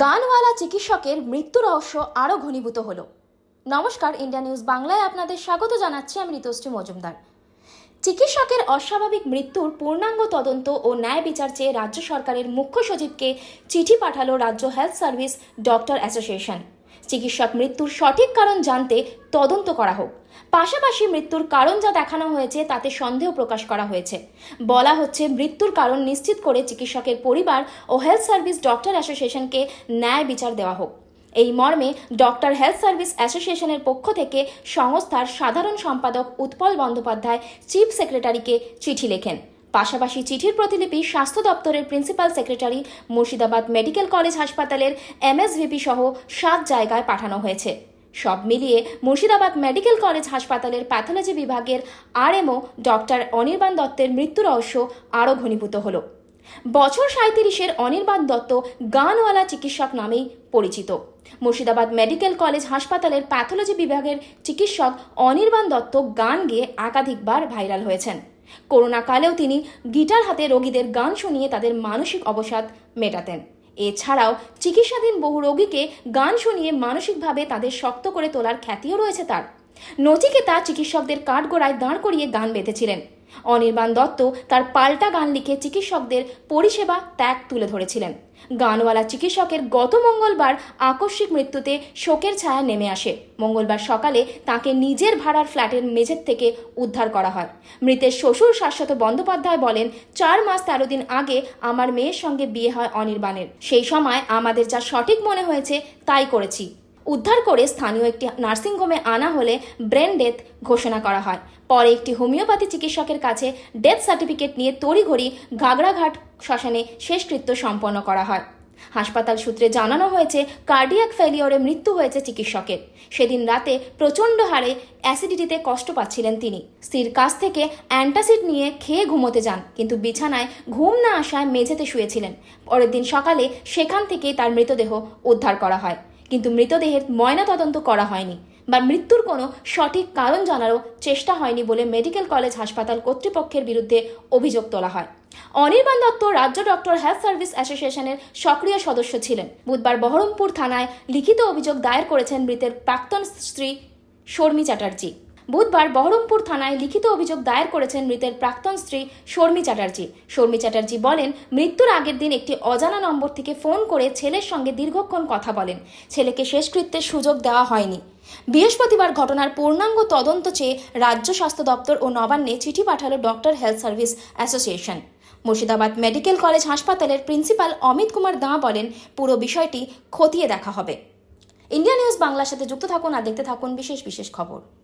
গানওয়ালা চিকিৎসকের মৃত্যু রহস্য আরও ঘনীভূত হল। নমস্কার, ইন্ডিয়া নিউজ বাংলায় আপনাদের স্বাগত জানাচ্ছি আমি ঋতুশ্রী মজুমদার। চিকিৎসকের অস্বাভাবিক মৃত্যুর পূর্ণাঙ্গ তদন্ত ও ন্যায় বিচার চেয়ে রাজ্য সরকারের মুখ্য সচিবকে চিঠি পাঠালো রাজ্য হেলথ সার্ভিস ডক্টর অ্যাসোসিয়েশন। চিকিৎসক মৃত্যুর সঠিক কারণ জানতে তদন্ত করা হোক। পাশাপাশি মৃত্যুর কারণ যা দেখানো হয়েছে তাতে সন্দেহ প্রকাশ করা হয়েছে। বলা হচ্ছে, মৃত্যুর কারণ নিশ্চিত করে চিকিৎসকের পরিবার ও হেলথ সার্ভিস ডক্টর অ্যাসোসিয়েশনকে ন্যায় বিচার দেওয়া হোক। এই মর্মে ডক্টর হেলথ সার্ভিস অ্যাসোসিয়েশনের পক্ষ থেকে সংস্থার সাধারণ সম্পাদক উৎপল বন্দ্যোপাধ্যায়, চিফ সেক্রেটারিকে চিঠি লেখেন। পাশাপাশি চিঠির প্রতিলিপি স্বাস্থ্য দপ্তরের principal secretary Murshidabad medical college হাসপাতালের এমএসভিপি সহ সাত জায়গায় পাঠানো হয়েছে। সব মিলিয়ে মুর্শিদাবাদ মেডিকেল কলেজ হাসপাতালের প্যাথোলজি বিভাগের আরএমও ডক্টর অনির্বাণ দত্তের মৃত্যু রহস্য আরও ঘনীভূত হলো। বছর সাঁত্রিশের অনির্বাণ দত্ত গানওয়ালা চিকিৎসক নামেই পরিচিত। মুর্শিদাবাদ মেডিকেল কলেজ হাসপাতালের প্যাথোলজি বিভাগের চিকিৎসক অনির্বাণ দত্ত গান গেয়ে একাধিকবার ভাইরাল হয়েছেন। করোনা কালেও তিনি গিটার হাতে রোগীদের গান শুনিয়ে তাদের মানসিক অবসাদ মেটাতেন। এছাড়াও চিকিৎসাধীন বহু রোগীকে গান শুনিয়ে মানসিকভাবে তাদের শক্ত করে তোলার খ্যাতিও রয়েছে তার। নচিকেতা চিকিৎসকদের কাঠগোড়ায় দাঁড় করিয়ে গান বেঁধেছিলেন। অনির্বাণ দত্ত তার পাল্টা গান লিখে চিকিৎসকদের পরিষেবা ত্যাগ তুলে ধরেছিলেন। গানওয়ালা চিকিৎসকের গত মঙ্গলবার আকস্মিক মৃত্যুতে শোকের ছায়া নেমে আসে। মঙ্গলবার সকালে তাকে নিজের ভাড়ার ফ্ল্যাটের মেঝের থেকে উদ্ধার করা হয়। মৃতের শ্বশুর শাশ্বত বন্দ্যোপাধ্যায় বলেন, চার মাস তেরো দিন আগে আমার মেয়ের সঙ্গে বিয়ে হয় অনির্বাণের। সেই সময় আমাদের যা সঠিক মনে হয়েছে, তাই করেছি। উদ্ধার করে স্থানীয় একটি নার্সিংহোমে আনা হলে ব্রেন ডেথ ঘোষণা করা হয়। পরে একটি হোমিওপ্যাথি চিকিৎসকের কাছে ডেথ সার্টিফিকেট নিয়ে তড়িঘড়ি ঘাগড়াঘাট শ্মশানে শেষকৃত্য সম্পন্ন করা হয়। হাসপাতাল সূত্রে জানানো হয়েছে, কার্ডিয়াক ফেলিওরে মৃত্যু হয়েছে চিকিৎসকের। সেদিন রাতে প্রচণ্ড হারে অ্যাসিডিটিতে কষ্ট পাচ্ছিলেন তিনি। স্ত্রীর কাছ থেকে অ্যান্টাসিড নিয়ে খেয়ে ঘুমোতে যান, কিন্তু বিছানায় ঘুম না আসায় মেঝেতে শুয়েছিলেন। পরের দিন সকালে সেখান থেকেই তার মৃতদেহ উদ্ধার করা হয়। কিন্তু মৃতদেহের ময়নাতদন্ত করা হয়নি বা মৃত্যুর কোনো সঠিক কারণ জানারও চেষ্টা হয়নি বলে মেডিকেল কলেজ হাসপাতাল কর্তৃপক্ষের বিরুদ্ধে অভিযোগ তোলা হয়। অনির্বাণ দত্ত রাজ্য ডক্টর হেলথ সার্ভিস অ্যাসোসিয়েশনের সক্রিয় সদস্য ছিলেন। বুধবার বহরমপুর থানায় লিখিত অভিযোগ দায়ের করেছেন মৃতের প্রাক্তন স্ত্রী শর্মি চ্যাটার্জি। বুধবার বহরমপুর থানায় লিখিত অভিযোগ দায়ের করেছেন মৃতের প্রাক্তন স্ত্রী শর্মী চ্যাটার্জি। শর্মী চ্যাটার্জি বলেন, মৃত্যুর আগের দিন একটি অজানা নম্বর থেকে ফোন করে ছেলের সঙ্গে দীর্ঘক্ষণ কথা বলেন। ছেলেকে শেষকৃত্যের সুযোগ দেওয়া হয়নি। বৃহস্পতিবার ঘটনার পূর্ণাঙ্গ তদন্ত চেয়ে রাজ্য স্বাস্থ্য দপ্তর ও নবান্নে চিঠি পাঠালো doctor health service association. Murshidabad medical college হাসপাতালের প্রিন্সিপাল অমিত কুমার দাঁ বলেন, পুরো বিষয়টি খতিয়ে দেখা হবে। ইন্ডিয়া নিউজ বাংলার সাথে যুক্ত থাকুন আর দেখতে থাকুন বিশেষ বিশেষ খবর।